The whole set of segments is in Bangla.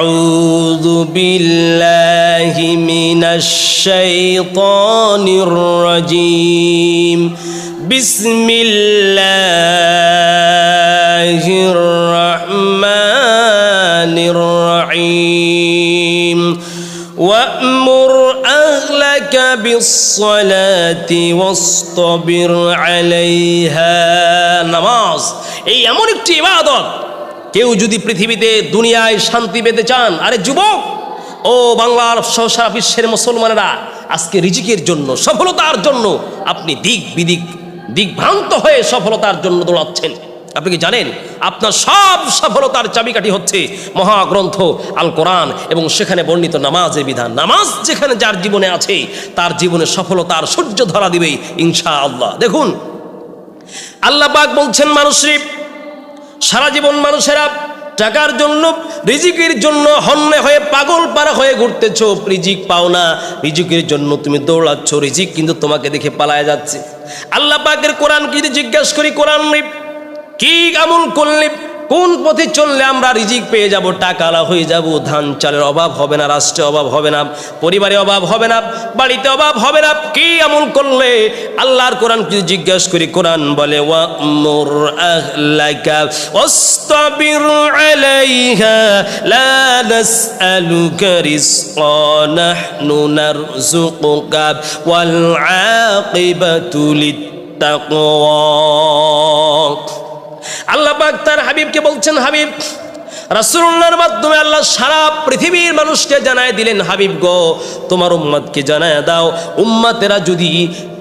أعوذ بالله من الشيطان الرجيم. بسم الله الرحمن الرحيم. وأمر أهلك بالصلاة واصطبر عليها. نماز. أي أمر ابتبادك কেউ যদি পৃথিবীতে দুনিয়ায় শান্তি পেতে চান, আরে যুবক, ও বাংলার সারা বিশ্বের মুসলমানেরা, আজকে রিজিকের জন্য, সফলতার জন্য আপনি দিক বিদিক, দিকভ্রান্ত হয়ে সফলতার জন্য দৌড়াচ্ছেন। আপনি কি জানেন? আপনার সব সফলতার চাবিকাঠি হচ্ছে মহাগ্রন্থ আল কোরআন এবং সেখানে বর্ণিত নামাজের বিধান। নামাজ যেখানে যার জীবনে আছে, তার জীবনে সফলতার সূর্য ধরা দিবে ইনশা আল্লাহ দেখুন, আল্লাহ পাক বলছেন মানুষরে সারা জীবন মানুষেরা টাকার জন্য, রিজিকের জন্য হন্যে হয়ে পাগল পারা হয়ে ঘুরতেছ। রিজিক পাও না। রিজিকের জন্য তুমি দৌড়াচ্ছ। রিজিক কিন্তু তোমাকে দেখে পালায় যাচ্ছে। আল্লাহ পাকের কোরআন কি জিজ্ঞাসা করি? কোরআন কি আমল করলে? কোন পথে চললে আমরা রিজিক পেয়ে যাব? টাকালা হয়ে যাব, ধান, চালের অভাব হবে না, রাষ্ট্রে অভাব হবে না, পরিবারে অভাব হবে না, বাড়িতে অভাব হবে না। কি আমল করলে? আল্লাহর কোরআন কিছু জিজ্ঞাসা করি, কোরআন বলে, ওয়ামুর আল্লাহ পাক তার হাবিবকে বলছেন হাবিব রাসূলুল্লাহর মাধ্যমে আল্লাহ সারা পৃথিবীর মানুষকে জানায় দিলেন, হাবিব গো, তোমার উম্মাদকে জানায় দাও। উম্মাতেরা যদি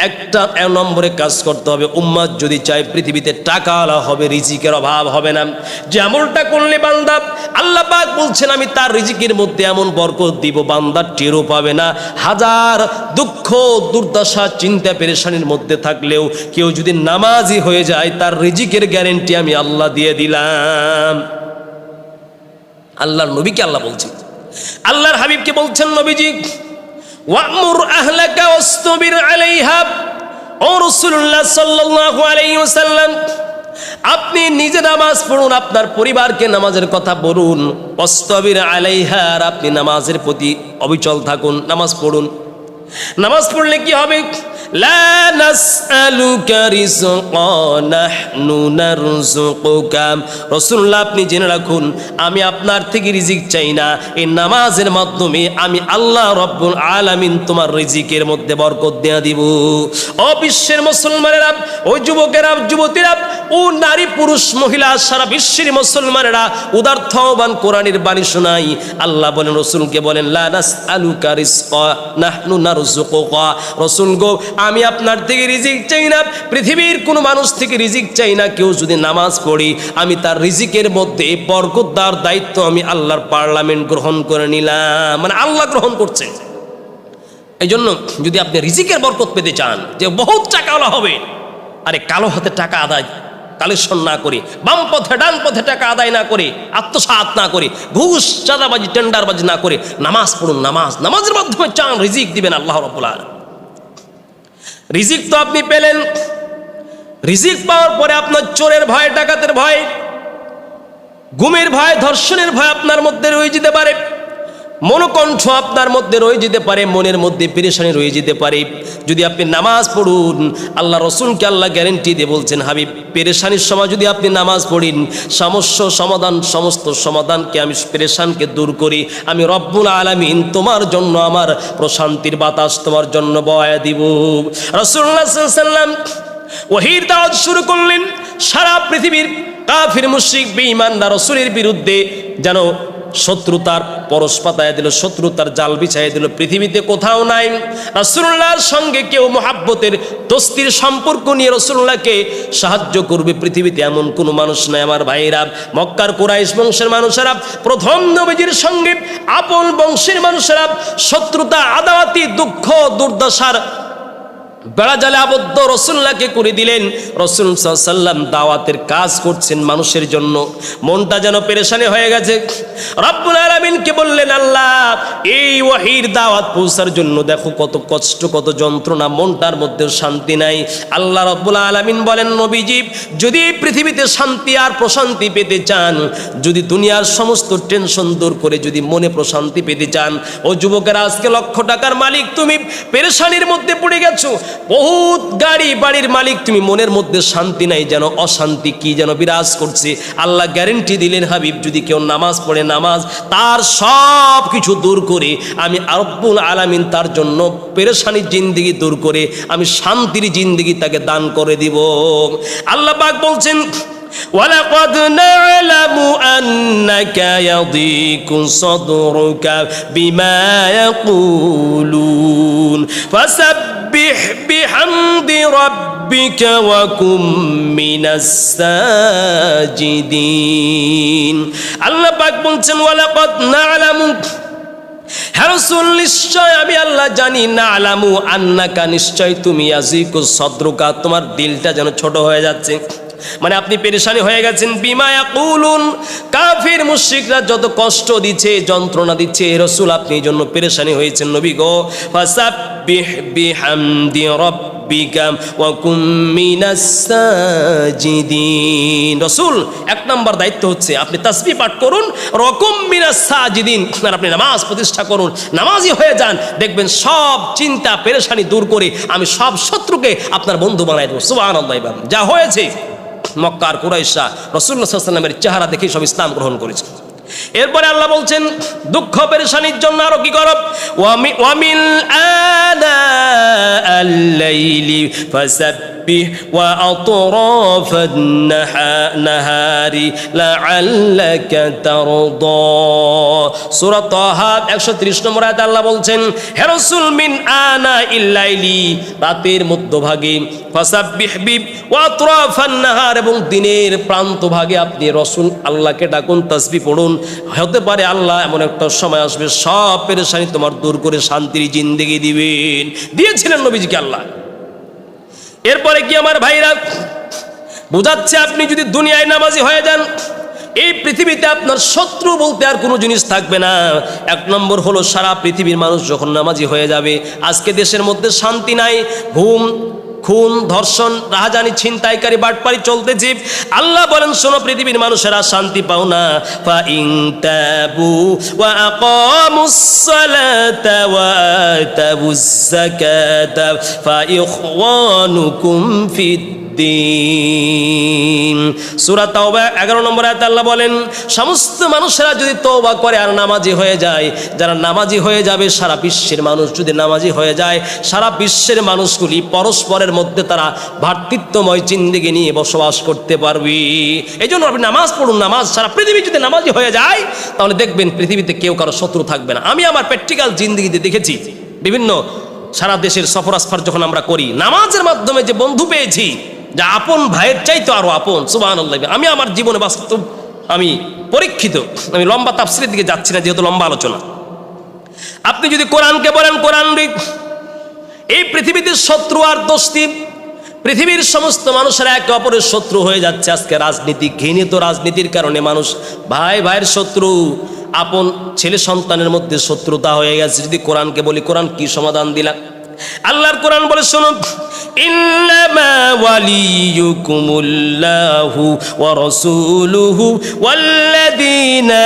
একটা এক নম্বরে কাজ করতে হবে, উম্মাদ যদি চায় পৃথিবীতে টাকা আলা হবে, রিজিকের অভাব হবে না। যে আমলটা করলে বান্দা, আল্লাহ পাক বলছেন, আমি তার রিজিকের মধ্যে এমন বরকত দিব, বান্দা টেরও পাবে না। হাজার দুঃখ, দুর্দশা, চিন্তা, পেরেশানির মধ্যে থাকলেও কেউ যদি নামাজি হয়ে যায়, তার রিজিকের গ্যারেন্টি আমি আল্লাহ দিয়ে দিলাম। আল্লাহর নবীকে আল্লাহ বলছেন। আল্লাহর হাবিবকে বলছেন নবীজি, ওয়ামুর আহলাকা ওয়াসতাবির আলাইহা। ও রাসূলুল্লাহ সাল্লাল্লাহু আলাইহি ওয়াসাল্লাম, আপনি নিজে নামাজ পড়ুন, আপনার পরিবারকে নামাজের কথা বলুন। ওয়াসতাবির আলাইহা, আর আপনি নামাজের প্রতি অবিচল থাকুন, নামাজ পড়ুন। নামাজ পড়লে কি হবে? আপনি জেনে রাখুন, আমি আপনার থেকে রিজিক চাই না। এই নামাজের মাধ্যমে আমি আল্লাহ রব্বুল আলামিন তোমার রিজিকের মধ্যে বরকত দেয়া দিব। ও বিশ্বের মুসলমানেরা, ও যুবকেরা, যুবতীরা, ও নারী, পুরুষ, মহিলা, সারা বিশ্বের মুসলমানেরা উদার্থবান কোরআনের বাণী শোনাই। আল্লাহ বলেন, রসুলকে বলেন, লা নাসআলুকা রিজকা নাহনু নারযুকুকা। রসুল গো আমি আপনার থেকে রিজিক চাই না, পৃথিবীর কোনো মানুষ থেকে রিজিক চাই না, কেউ যদি নামাজ পড়ি, আমি তার রিজিকের মধ্যে বরকতদার দায়িত্ব আমি আল্লাহর পার্লামেন্ট গ্রহণ করে নিলাম। মানে আল্লাহ গ্রহণ করছেন এই জন্য যদি আপনি রিজিকের বরকত পেতে চান, যে বহুত টাকাওয়ালা হবে, আরে কালো হাতে টাকা আদায়, কালেকশন না করে, বাম পথে, ডান পথে টাকা আদায় না করে আত্মসাত না করে, ঘুষ, চাঁদাবাজি, টেন্ডারবাজি না করে, নামাজ পড়ুন, নামাজ, নামাজের মাধ্যমে চান, রিজিক দিবেন আল্লাহ রব্বুল আলামিন। রিজিক তো আপনি পেলেন। রিজিক পাওয়ার পরে আপনার চোরের ভয়, ডাকাতের ভয় ঘুমের ভয়, ধর্ষণের ভয় আপনার মধ্যে রয়ে যেতে পারে। মনোকণ্ঠ আপনার মধ্যে রয়ে যেতে পারে, মনের মধ্যে পেরেশানি রয়ে যেতে পারে। যদি আপনি নামাজ পড়ুন, আল্লাহ রসুলকে আল্লাহ গ্যারেন্টি দিয়ে বলছেন, হাবিব, পেরেশানির সময় যদি আপনি নামাজ পড়েন সমস্য সমাধান, সমস্ত সমাধানকে আমি পেরেশানকে দূর করি। আমি রব্বুল আলামিন তোমার জন্য আমার প্রশান্তির বাতাস তোমার জন্য বয়া দিব। রসুল্লাহ সাল্লাম ওহির দাওয়াত শুরু করলেন, সারা পৃথিবীর কাফির, মুশরিক, বেঈমানরা, রসুলের বিরুদ্ধে যেন শত্রুতার পরশ পাতায় দিল, শত্রুতার জাল বিছাই দিল। পৃথিবীতে কোথাও নাই। রসুল্লাহর সঙ্গে কেউ মহাব্বতের দোস্তির সম্পর্ক নিয়ে রসুল্লাহকে সাহায্য করবে। পৃথিবীতে এমন কোনো মানুষ নাই আমার ভাইরা মক্কার কুরাইশ বংশের মানুষেরা, প্রথম নবীজির সঙ্গে আপন বংশের মানুষেরা, শত্রুতা আদাওয়াতি দুঃখ, দুর্দশার বেড়া জালে আবদ্ধ রসুল্লাহকে করে দিলেন। রসুল সাল্লাম দাওয়াতের কাজ করছেন মানুষের জন্য। মনটা যেন পেরেশানি হয়ে গেছে। রব্বুল আলমিনকে বললেন, আল্লাহ, এই ওয়াহির দাওয়াত পৌঁছার জন্য দেখো কত কষ্ট, কত যন্ত্রণা, মনটার মধ্যে শান্তি নাই। আল্লাহ রব্বুল আলমিন বলেন, নবীজি, যদি পৃথিবীতে শান্তি আর প্রশান্তি পেতে চান, যদি দুনিয়ার সমস্ত টেনশন দূর করে যদি মনে প্রশান্তি পেতে চান, ও যুবকেরা, আজকে লক্ষ টাকার মালিক, তুমি পেরেশানির মধ্যে পড়ে গেছো। বহুত গাড়ি বাড়ির মালিক তুমি মনের মধ্যে শান্তি নাই যেন অশান্তি কি যেন বিরাজ করছে আল্লাহ গ্যারেন্টি দিলেন হাবিব যদি কেউ নামাজ পড়ে নামাজ তার সব কিছু দূর করে আমি আরব্বুল আলামিন তার জন্য পেরেশানির জিন্দিগি দূর করে আমি শান্তির জিন্দিগি তাকে দান করে দিব আল্লাহ পাক বলছেন ولقد نعلم أنك يضيق صدرك بما يقولون فسبح بحمد ربك وكن من الساجدين আল্লাহ পাক বলছেন ওয়ালাকাদ না'লামু হ্যারসুল নিশ্চয় আমি আল্লাহ জানি না আলামু আন্নাকা নিশ্চয় তুমি আজিকু সদ্রুকা তোমার দিলটা যেন ছোট হয়ে যাচ্ছে মানে আপনি পেরেশানি হয়ে গেছেন বিমায়া কুলুন কাফির মুশরিকরা যত কষ্ট দিচ্ছে যন্ত্রণা দিচ্ছে রসুল আপনি এই জন্য পেরেশানি হয়েছেন নবী গো ফাসাব্বিহ বিহামদি রাব্বিকা ওয়া কুম মিনাস সাজিদিন। রসুল, এক নম্বর দায়িত্ব হচ্ছে আপনি তাসবিহ পাঠ করুন রকম মিনাস সাজিদিন আর আপনি নামাজ প্রতিষ্ঠা করুন নামাজি হয়ে যান, দেখবেন সব চিন্তা পেরেশানি দূর করে আমি সব শত্রুকে আপনার বন্ধু বানাই দেবো। সুবহানাল্লাহ যা হয়েছে, মক্কার কুরাইশা রসুল্লাহ সাল্লামের চেহারা দেখে সব ইসলাম গ্রহণ করেছে। এরপরে আল্লাহ বলছেন, দুঃখ পেরেশানির জন্য আরও কি করব ওয়ামি ওয়ামিল আনা আল্লাইলি ফাসাব্বিহ ওয়া আতরাফান নাহারি লাআল্লাকা তারদা। সূরা তাহা 130 নম্বর আল্লাহ বলছেন, হে রাসূল, মিন আনা ইল্লাইলি রাতের মধ্যভাগে ওয়া এবং দিনের প্রান্ত ভাগে আপনি রসুল আল্লাহকে ডাকুন তাসবিহ পড়ুন হতে পারে আল্লাহ, এমন একটা সময় আসবে, সব পেরেশানি তোমার দূর করে শান্তির জিন্দেগি দিবেন। দিয়েছিলেন নবীজিকে আল্লাহ। এরপরে কি আমার ভাইরা বোঝাচ্ছে, আপনি যদি দুনিয়ায় নামাজি হয়ে যান, এই পৃথিবীতে আপনার শত্রু বলতে আর কোনো জিনিস থাকবে না। এক নম্বর হলো, সারা পৃথিবীর মানুষ যখন নামাজি হয়ে যাবে, আজকে দেশের মধ্যে শান্তি নাই, ঘুম খুন, ধর্ষণ, রাহাজানি, ছিনতাইকারী চলতে জীব। আল্লাহ বলেন, শোনো, পৃথিবীর মানুষেরা শান্তি পাও না। ফা ইন তাবু ওয়া আকামুস সালাতা ওয়া আতাবুজ যাকাতা। ফা ইখওয়ানুকুম ফিদ দিন সূরা তাওবা 11 নম্বর আয়াতে বলেন, সমস্ত মানুষেরা যদি তওবা করে আর নামাজি হয়ে যায়, যারা নামাজি হয়ে যাবে, সারা বিশ্বের মানুষ যদি নামাজি হয়ে যায়, সারা বিশ্বের মানুষগুলি পরস্পরের মধ্যে তারা ভ্রাতৃত্বময় জিন্দেগি নিয়ে বসবাস করতে পারবে। এই জন্য আপনি নামাজ পড়ুন, নামাজ সারা পৃথিবী যদি নামাজি হয়ে যায়, তাহলে দেখবেন পৃথিবীতে কেউ কারও শত্রু থাকবে না। আমি আমার প্র্যাকটিক্যাল জিন্দিগিতে দেখেছি, বিভিন্ন সারা দেশের সফর আসফার যখন আমরা করি, নামাজের মাধ্যমে যে বন্ধু পেয়েছি যা আপন ভাইয়ের চাইতো আরও আপন সুবাহ আমি আমার জীবনে বাস্তব, আমি পরীক্ষিত, আমি লম্বা তাফসিরের দিকে যাচ্ছি না, যেহেতু লম্বা আলোচনা। আপনি যদি কোরআনকে বলেন, কোরআন এই পৃথিবীতে শত্রু আর দোস্তি পৃথিবীর সমস্ত মানুষেরা একে অপরের শত্রু হয়ে যাচ্ছে আজকে রাজনীতি, ঘৃণিত রাজনীতির কারণে মানুষ, ভাই ভাইয়ের শত্রু, আপন ছেলে সন্তানের মধ্যে শত্রুতা হয়ে গেছে। যদি কোরআনকে বলি, কোরআন কি সমাধান দিলাম? আল্লাহর কোরআন বলে শোনো ইন্নামা ওয়ালিয়ুকুমুল্লাহু ওয়া রাসূলুহু ওয়াল্লাযীনা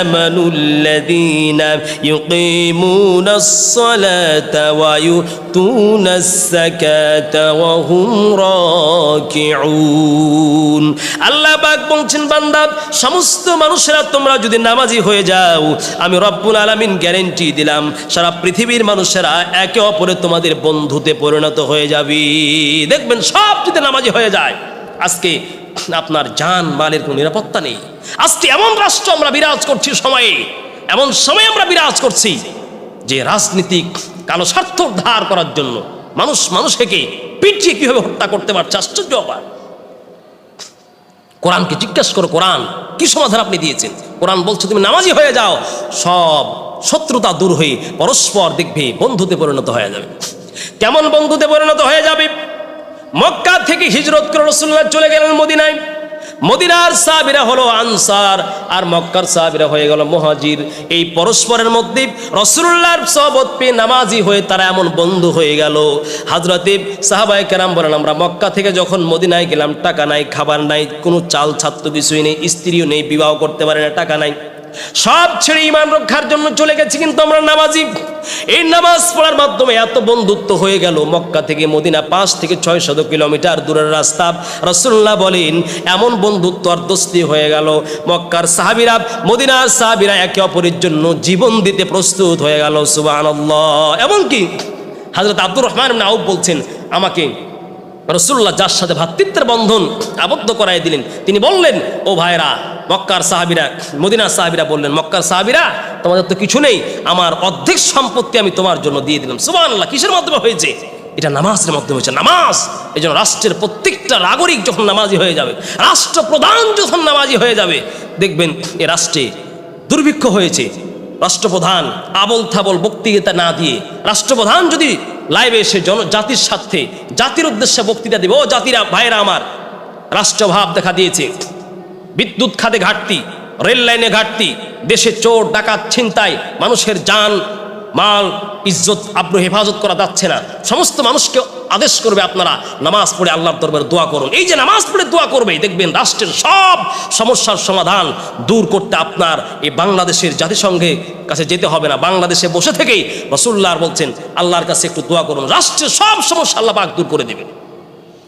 আমানুল্লাযীনা ইউকিমুনাস সালাতা ওয়া ইউতুনাস যাকাতা ওয়া হুম রাকিউন। আল্লাহ পাক বলছেন, বান্দা, সমস্ত মানুষেরা তোমরা যদি নামাজি হয়ে যাও, আমি রব্বুল আলামিন গ্যারেন্টি দিলাম, সারা পৃথিবীর মানুষেরা একে অপরে তোমাদের বন্ধুতে পরিণত হয়ে যাবি। দেখবেন সব যদি নামাজি হয়ে যায়, আজকে আপনার যান মালের কোনো নিরাপত্তা নেই। আজকে এমন রাষ্ট্র আমরা বিরাজ করছি সময়ে, এমন সময়ে আমরা বিরাজ করছি যে রাজনীতিক কালো স্বার্থ ধার করার জন্য মানুষ মানুষকে পিটিয়ে কীভাবে হত্যা করতে পারছে, আশ্চর্য অবাক কোরআনকে জিজ্ঞেস করো, কোরআন কি সমাধান আপনি দিয়েছেন? কোরআন বলছে, তুমি নামাজি হয়ে যাও। সব শত্রুতা দূর হয়ে পরস্পর দেখবে বন্ধুতে পরিণত হয়ে যাবে। কেমন বন্ধুতে পরিণত হয়ে যাবে? মক্কা থেকে হিজরত করে রসুল্লাহ চলে গেলেন মদিনায়। মদিনার সাহাবিরা হলো আনসার আর মক্কার সাহাবিরা হয়ে গেল মহাজির। এই পরস্পরের মধ্যে রসুল্লাহর সহবত পেয়ে নামাজি হয়ে তারা এমন বন্ধু হয়ে গেল। হাজরতে সাহাবাই কেরাম বলেন, আমরা মক্কা থেকে যখন মদিনায় গেলাম, টাকা নাই, খাবার নাই, কোনো চাল ছাত্র কিছুই নেই, স্ত্রীও নেই, বিবাহ করতে পারে না, টাকা নাই। সব ছেড়ে ইমান রক্ষার জন্য চলে গেছি, কিন্তু আমরা নামাজি এই নামাজ পড়ার মাধ্যমে এত বন্ধুত্ব হয়ে গেল। মক্কা থেকে মদিনা পাঁচ থেকে ছয় শত কিলোমিটার দূরের রাস্তা। রসুল্লাহ বলেন, এমন বন্ধুত্ব আর দোস্তি হয়ে গেল। মক্কার সাহাবিরা, মদিনার সাহাবিরা একে অপরের জন্য জীবন দিতে প্রস্তুত হয়ে গেল সুবাহ এমনকি হাজরত আব্দুর রহমান আউফ বলছেন, আমাকে রসুল্লাহ যার সাথে ভ্রাতৃত্বের বন্ধন আবদ্ধ করাই দিলেন। তিনি বললেন, ও ভাইরা মক্কার সাহাবিরা, মদিনার সাহাবিরা বললেন, মক্কার সাহাবিরা, তোমাদের তো কিছু নেই, আমার অর্ধেক সম্পত্তি আমি তোমার জন্য দিয়ে দিলাম। সুবাহ আল্লাহ কিসের মাধ্যমে হয়েছে? এটা নামাজের মাধ্যমে হয়েছে। নামাজ এই জন্য রাষ্ট্রের প্রত্যেকটা নাগরিক যখন নামাজি হয়ে যাবে, রাষ্ট্রপ্রধান যখন নামাজি হয়ে যাবে, দেখবেন এ রাষ্ট্রে দুর্ভিক্ষ হয়েছে। রাষ্ট্রপ্রধান আবল থাবল বক্তৃতা না দিয়ে, রাষ্ট্রপ্রধান যদি লাইভে এসে জন, জাতির স্বার্থে, জাতির উদ্দেশ্যে বক্তৃতা দেবে, ও জাতিরা, ভাইরা আমার। রাষ্ট্রভাব দেখা দিয়েছে। বিদ্যুৎ খাতে ঘাটতি, রেল লাইনে ঘাটতি, দেশে চোর, ডাকাত, ছিনতাই, মানুষের যান, মাল, ইজ্জত, আব্রু, হেফাজত করা যাচ্ছে না। সমস্ত মানুষকে আদেশ করবে আপনারা, নামাজ পড়ে আল্লাহর দরবারে দোয়া করুন। এই যে নামাজ পড়ে দোয়া করবে, দেখবেন রাষ্ট্রের সব সমস্যার সমাধান দূর করতে আপনার এই বাংলাদেশের জাতিসংঘে কাছে যেতে হবে না। বাংলাদেশে বসে থেকেই রসুল্লাহ বলছেন, আল্লাহর কাছে একটু দোয়া করুন। রাষ্ট্রের সব সমস্যা আল্লাহ পাক দূর করে দেবে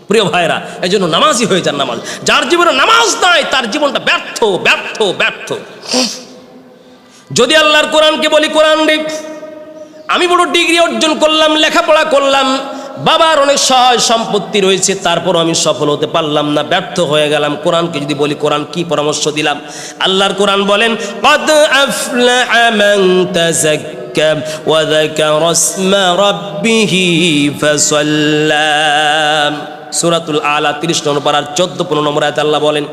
প্রিয় ভাইরা এই জন্য নামাজই হয়ে যান নামাজ। যার জীবনে নামাজ নাই, তার জীবনটা ব্যর্থ ব্যর্থ ব্যর্থ। যদি আল্লাহর কোরআনকে বলি, কোরআন রে, আমি বড় ডিগ্রি অর্জন করলাম, লেখাপড়া করলাম, বাবার অনেক সহায় সম্পত্তি রয়েছে, তারপর আমি সফল হতে পারলাম না, ব্যর্থ হয়ে গেলাম। কোরআনকে যদি বলি, কোরআন কি পরামর্শ দিলাম? আল্লাহর কোরআন বলেন, কদ আফলা রাব্বিহি ফাসাল্লাম সুরাতুল আলা তিরিশ নম্বর পাড়ার চোদ্দ পনেরো নম্বর আয়তে আল্লাহ বলেন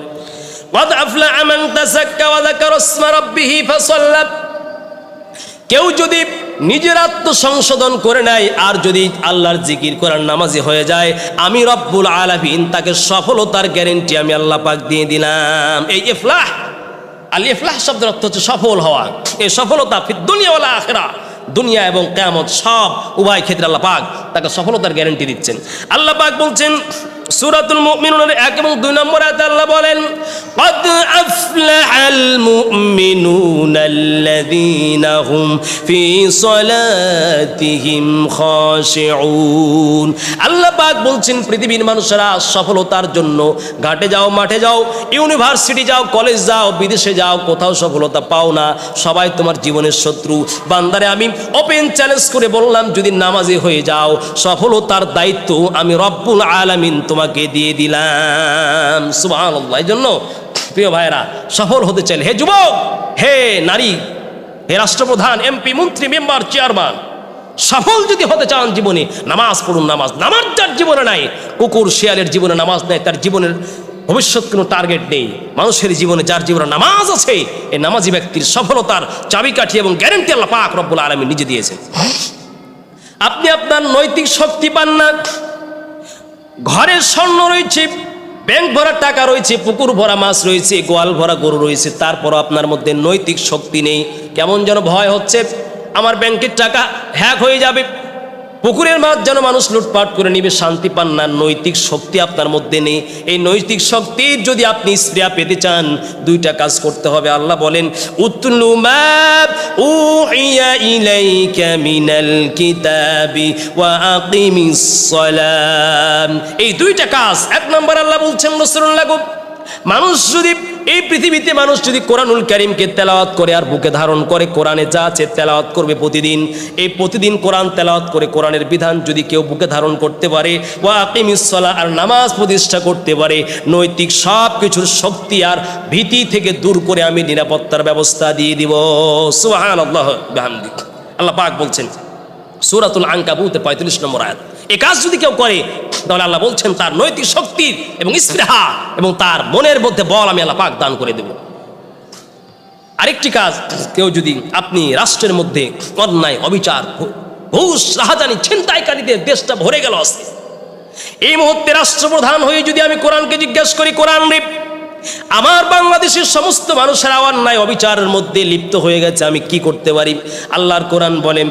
কেউ যদি নিজের আত্মসংশোধন করে নেয় আর যদি আল্লাহর জিকির করার নামাজি হয়ে যায়, আমি রব্বুল আলামিন, তাকে সফলতার গ্যারেন্টি আমি আল্লাহ পাক দিয়ে দিলাম। এই ইফলাহ, আল ইফলাহ শব্দের অর্থ হচ্ছে সফল হওয়া। এই সফলতা দুনিয়াওয়ালা আখেরা দুনিয়া এবং কেয়ামত সব উভয় ক্ষেত্রে আল্লাহ পাক তাকে সফলতার গ্যারেন্টি দিচ্ছেন। আল্লাহ পাক বলছেন সূরাতুল মুমিনুনের এক এবং দুই নম্বর আয়াতে আল্লাহ বলেন قد أفلح المؤمنون الذين هم في صلاتهم خاشعون আল্লাহ পাক বলছেন পৃথিবীর মানুষেরা সফলতার জন্য ঘাটে যাও মাঠে যাও ইউনিভার্সিটি যাও কলেজ যাও বিদেশে যাও কোথাও সফলতা পাও না সবাই তোমার জীবনের শত্রু বান্দারে আমি ওপেন চ্যালেঞ্জ করে বললাম যদি নামাজি হয়ে যাও সফলতার দায়িত্ব আমি রব্বুল আলামিন তোমাকে দিয়ে দিলাম। সুবহানাল্লাহ এই জন্য প্রিয় ভাইরা সফল হতে চাইলে, হে যুবক, হে নারী, হে রাষ্ট্রপ্রধান, এমপি, মন্ত্রী, মেম্বার, চেয়ারম্যান, সফল যদি হতে চান জীবনে, নামাজ পড়ুন, নামাজ নামাজ যার জীবনে নাই, কুকুর, শিয়ালের জীবনে নামাজ নেই, তার জীবনের ভবিষ্যৎ কোনো টার্গেট নেই, মানুষের জীবনে যার জীবনে নামাজ আছে, এই নামাজি ব্যক্তির সফলতার চাবিকাঠি এবং গ্যারেন্টি আল্লাহ পাক রব্বুল আলমী নিজে দিয়েছেন। আপনি আপনার নৈতিক শক্তি পান না ঘরে স্বর্ণ রয়েছে ব্যাংক ভরা টাকা রয়েছে, পুকুর ভরা মাছ রয়েছে, গোয়াল ভরা গরু রয়েছে তারপর আপনার মধ্যে নৈতিক শক্তি নেই। কেমন যেন ভয় হচ্ছে, আমার ব্যাংকের টাকা হ্যাক হয়ে যাবে। পুকুরের মাছ যেন মানুষ লুটপাট করে নিবে, শান্তি পান না, নৈতিক শক্তি আপনার মধ্যে নেই। এই নৈতিক শক্তির যদি আপনি স্প্রিয়া পেতে চান, দুইটা কাজ করতে হবে। আল্লাহ বলেন উতলু ম্যাপ উহিয়া ইলাইকা من الكتاب ওয়া الصلاة. এই দুইটা কাজ এক নম্বর আল্লাহ বলছেন রাসূলুল্লাহ গো, মানুষ যদি এই পৃথিবীতে মানুষ যদি কোরআনুল করিমকে তেলাওয়াত করে আর বুকে ধারণ করে, কোরআনে যা আছে তেলাওয়াত করবে প্রতিদিন। এই প্রতিদিন কোরআন তেলাওয়াত করে কোরআনের বিধান যদি কেউ বুকে ধারণ করতে পারে ও আকিমিসলা আর নামাজ প্রতিষ্ঠা করতে পারে, নৈতিক সব কিছুর শক্তি আর ভীতি থেকে দূর করে আমি নিরাপত্তার ব্যবস্থা দিয়ে দিব। সুহান আল্লাহ আল্লাহ পাক বলছেন সুরাতুল আঙ্কাবুতের পঁয়ত্রিশ নম্বর আয়াত। এ কাজ যদি কেউ করে, তাহলে আল্লাহ বলছেন, তার নৈতিক শক্তি এবং স্পৃহা এবং তার মনের মধ্যে বল আমি আল্লাহ পাক দান করে দেব। আরেকটি কাজ, কেউ যদি আপনি রাষ্ট্রের মধ্যে অন্যায়, অবিচার ঘুষ রাহাজানি, ছিনতাইকারীদের দেশটা ভরে গেল আজকে। এই মুহূর্তে রাষ্ট্রপ্রধান হয়ে যদি আমি কোরআনকে জিজ্ঞেস করি, কোরআন রে আমার বাংলাদেশের সমস্ত মানুষের অন্যায় অবিচারের মধ্যে লিপ্ত হয়ে গেছে, আমি কি করতে পারি? আল্লাহর কোরআন বলেন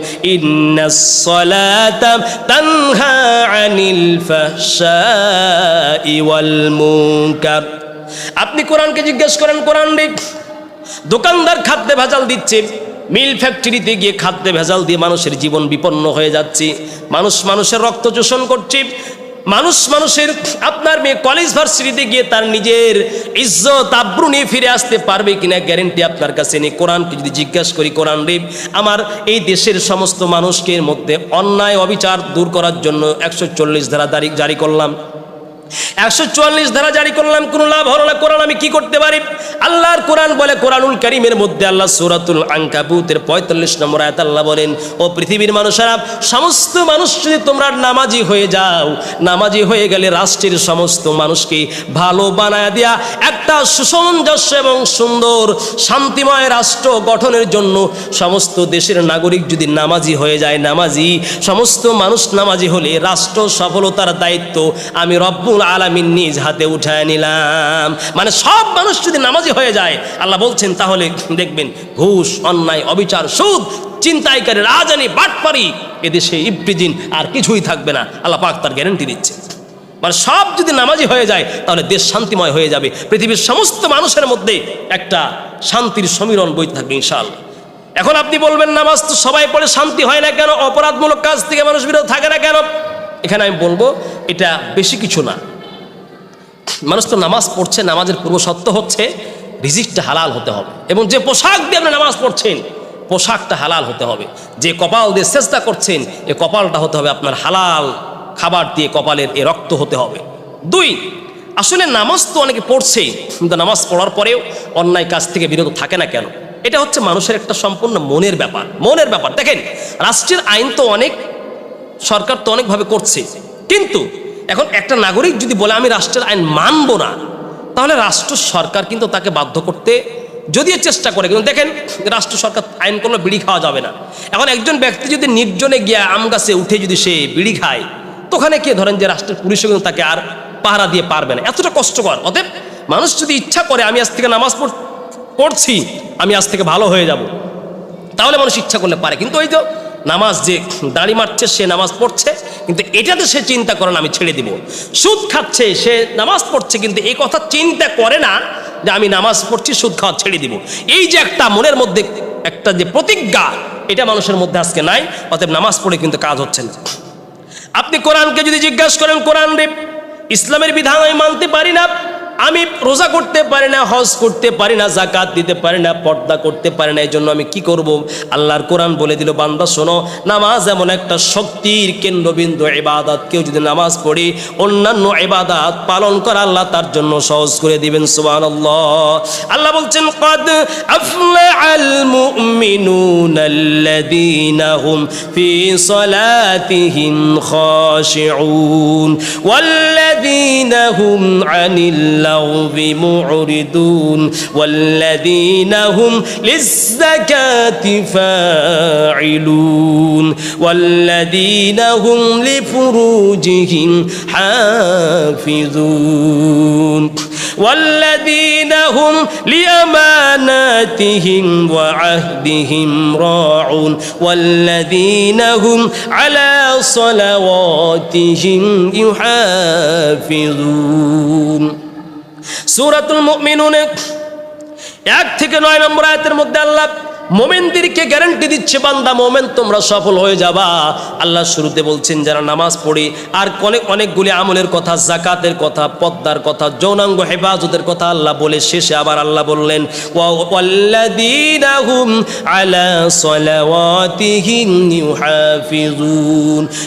আপনি কোরআনকে জিজ্ঞেস করেন, কোরআন রে, দোকানদার খাদ্যে ভেজাল দিচ্ছে, মিল ফ্যাক্টরিতে গিয়ে খাদ্যে ভেজাল দিয়ে মানুষের জীবন বিপন্ন হয়ে যাচ্ছে, মানুষ মানুষের রক্ত শোষণ করছে মানুষ মানুষের আপনার মেয়ে কলেজ ভার্সিটিতে গিয়ে তার নিজের ইজ্জত, আব্রু নিয়ে ফিরে আসতে পারবে কিনা গ্যারেন্টি আপনার কাছে নেই। কোরআনকে যদি জিজ্ঞাসা করি, কোরআন রে, আমার এই দেশের সমস্ত মানুষকে মধ্যে অন্যায়, অবিচার দূর করার জন্য একশো চল্লিশ ধারা জারি করলাম। একশো চুয়াল্লিশ ধারা জারি করলাম, কোনো লাভ হলো না। কোরআন আমি কি করতে পারি? আল্লাহর কোরআন বলে কোরআনুল করিমের মধ্যে আল্লাহ সুরাতুল আঙ্কাবুতের পঁয়তাল্লিশ নম্বর আয়াত আল্লাহ বলেন, ও পৃথিবীর মানুষেরা, সমস্ত মানুষ যদি তোমরা নামাজি হয়ে যাও, নামাজি হয়ে গেলে রাষ্ট্রের সমস্ত মানুষকে ভালো বানায় দেয়া একটা সুসমঞ্জস্য এবং সুন্দর শান্তিময় রাষ্ট্র গঠনের জন্য সমস্ত দেশের নাগরিক যদি নামাজি হয়ে যায়, নামাজি, সমস্ত মানুষ নামাজি হলে রাষ্ট্র সফলতার দায়িত্ব আমি রব্বুল আলামিন নিজ হাতে উঠায় নিলাম। মানে সব মানুষ যদি নামাজি হয়ে যায়, আল্লাহ বলছেন, তাহলে দেখবেন ঘুষ, অন্যায়, অবিচার, সুদ, চিন্তাইকারী, রাজানি, বাটপারি, এদেশে ইব্রিজিন আর কিছুই থাকবে না। আল্লাহ পাক তার গ্যারেন্টি দিচ্ছে মানে সব যদি নামাজি হয়ে যায়, তাহলে দেশ শান্তিময় হয়ে যাবে। পৃথিবীর সমস্ত মানুষের মধ্যে একটা শান্তির সমীরণ বইতে থাকবে, ইনশাআল্লাহ। এখন আপনি বলবেন, নামাজ তো সবাই পড়ে শান্তি হয় না কেন? অপরাধমূলক কাজ থেকে মানুষ বিরত থাকে না কেন? এখানে আমি বলব, এটা বেশি কিছু না। মানুষ তো নামাজ পড়ছে, নামাজের পূর্ব সত্য হচ্ছে রিজিকটা হালাল হতে হবে। এবং যে পোশাক দিয়ে আপনি নামাজ পড়ছেন, পোশাকটা হালাল হতে হবে। যে কপাল দিয়ে চেষ্টা করছেন, এ কপালটা হতে হবে আপনার হালাল খাবার দিয়ে কপালের এ রক্ত হতে হবে। দুই, আসলে নামাজ তো অনেকে পড়ছে কিন্তু নামাজ পড়ার পরেও অন্যায় কাজ থেকে বিরত থাকে না কেন? এটা হচ্ছে মানুষের একটা সম্পূর্ণ মনের ব্যাপার মনের ব্যাপার। দেখেন, রাষ্ট্রের আইন তো অনেক, সরকার তো অনেকভাবে করছে। কিন্তু এখন একটা নাগরিক যদি বলে, আমি রাষ্ট্রের আইন মানব না, তাহলে রাষ্ট্র সরকার কিন্তু তাকে বাধ্য করতে যদিও চেষ্টা করে, কিন্তু দেখেন, রাষ্ট্র সরকার আইন করলে বিড়ি খাওয়া যাবে না। এখন একজন ব্যক্তি যদি নির্জনে গিয়া আম গাছে উঠে যদি সে বিড়ি খায়, তো ওখানে কে ধরেন যে রাষ্ট্রের পুলিশও কিন্তু তাকে আর পাহারা দিয়ে পারবে না। এতটা কষ্টকর। অতএব মানুষ যদি ইচ্ছা করে, আমি আজ থেকে নামাজ পড়- পড়ছি, আমি আজ থেকে ভালো হয়ে যাব, তাহলে মানুষ ইচ্ছা করলে পারে। কিন্তু ওই তো নামাজ যে দাড়ি মারছে, সে নামাজ পড়ছে, কিন্তু এটাতে সে চিন্তা করে না, আমি ছেড়ে দিব। সুদ খাচ্ছে, সে নামাজ পড়ছে, কিন্তু এই কথা চিন্তা করে না যে আমি নামাজ পড়ছি, সুদ খাওয়া ছেড়ে দিব। এই যে একটা মনের মধ্যে একটা যে প্রতিজ্ঞা, এটা মানুষের মধ্যে আজকে নাই, অতএব নামাজ পড়ে কিন্তু কাজ হচ্ছে না। আপনি কোরআনকে যদি জিজ্ঞাসা করেন, কোরআন রে, ইসলামের বিধান আমি মানতে পারি না আমি রোজা করতে পারি না, হজ করতে পারি না জাকাত দিতে পারি না, পর্দা করতে পারি না এই জন্য আমি কি করব? আল্লাহর কোরআন বলে দিল, বান্দা, শোনো, নামাজ এমন একটা শক্তির কেন্দ্রবিন্দু এবাদাত কেউ যদি নামাজ পড়ি, অন্যান্য এবাদাত পালন করা আল্লাহ তার জন্য সহজ করে দিবেন সুবান আল্লাহ বলছেন, কদ আল মুমিনুন খাশিউন اللغو معرضون والذين هم للزكاة فاعلون والذين هم لفروجهم حافظون والذين هم لأماناتهم وعهدهم راعون والذين هم على صلواتهم يحافظون সূরাতুল মুমিনুনে এক থেকে নয় নম্বর আয়াতের মধ্যে আল্লাহ মোমেনদেরকে গ্যারান্টি দিচ্ছে, বান্দা, মোমেন, তোমরা সফল হয়ে যাবা। আল্লাহ শুরুতে বলছেন, যারা নামাজ পড়ে, আর অনেক অনেকগুলি আমলের কথা, জাকাতের কথা, পদ্মার কথা, যৌনাঙ্গ হেফাজতের কথা আল্লাহ বলে শেষে আবার আল্লাহ বললেন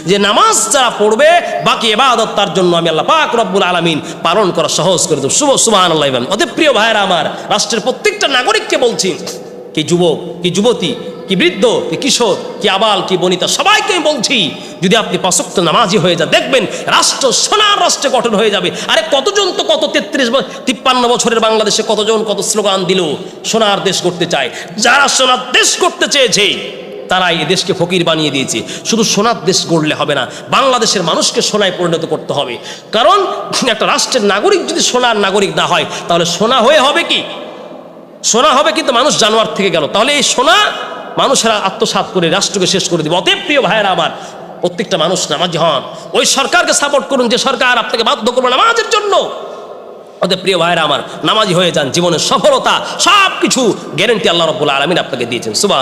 যে নামাজ যারা পড়বে, বাকি এবাদত তার জন্য আমি আল্লাহ পাক রব্বুল আলামিন পালন করা সহজ করে দেব। শুভ সুবহানাল্লাহ অতএব প্রিয় ভাইয়েরা আমার, রাষ্ট্রের প্রত্যেকটা নাগরিককে বলছি কি যুবক, কি যুবতী, কি বৃদ্ধ, কি কিশোর, কি আবাল, কি বনিতা, সবাইকে আমি বলছি, যদি আপনি পাশক্ত নামাজি হয়ে যান, দেখবেন রাষ্ট্র সোনার রাষ্ট্রে গঠন হয়ে যাবে। আরে কতজন তো কত তেত্রিশ তিপ্পান্ন বছরের বাংলাদেশে কতজন কত স্লোগান দিল, সোনার দেশ করতে চায়। যারা সোনার দেশ করতে চেয়েছে, তারাই এই দেশকে ফকির বানিয়ে দিয়েছে। শুধু সোনার দেশ গড়লে হবে না, বাংলাদেশের মানুষকে সোনায় পরিণত করতে হবে। কারণ, একটা রাষ্ট্রের নাগরিক যদি সোনার নাগরিক না হয়, তাহলে সোনা হয়ে হবে কি? সোনা হবে কিন্তু মানুষ জানোয়ার থেকে গেল। তাহলে এই সোনা মানুষেরা আত্মসাত করে রাষ্ট্রকে শেষ করে দিবে। অতএব প্রিয় ভাইয়েরা আমার, প্রত্যেকটা মানুষ নামাজি হন। ওই সরকারকে সাপোর্ট করুন যে সরকার আপনাকে বাধ্য করবে নামাজের জন্য। ওদের প্রিয় ভাইয়েরা আমার, নামাজি হয়ে যান। জীবনের সফলতা সব কিছু গ্যারেন্টি আল্লাহ রব্বুল আলমিন আপনাকে দিয়েছেন। সুবাহ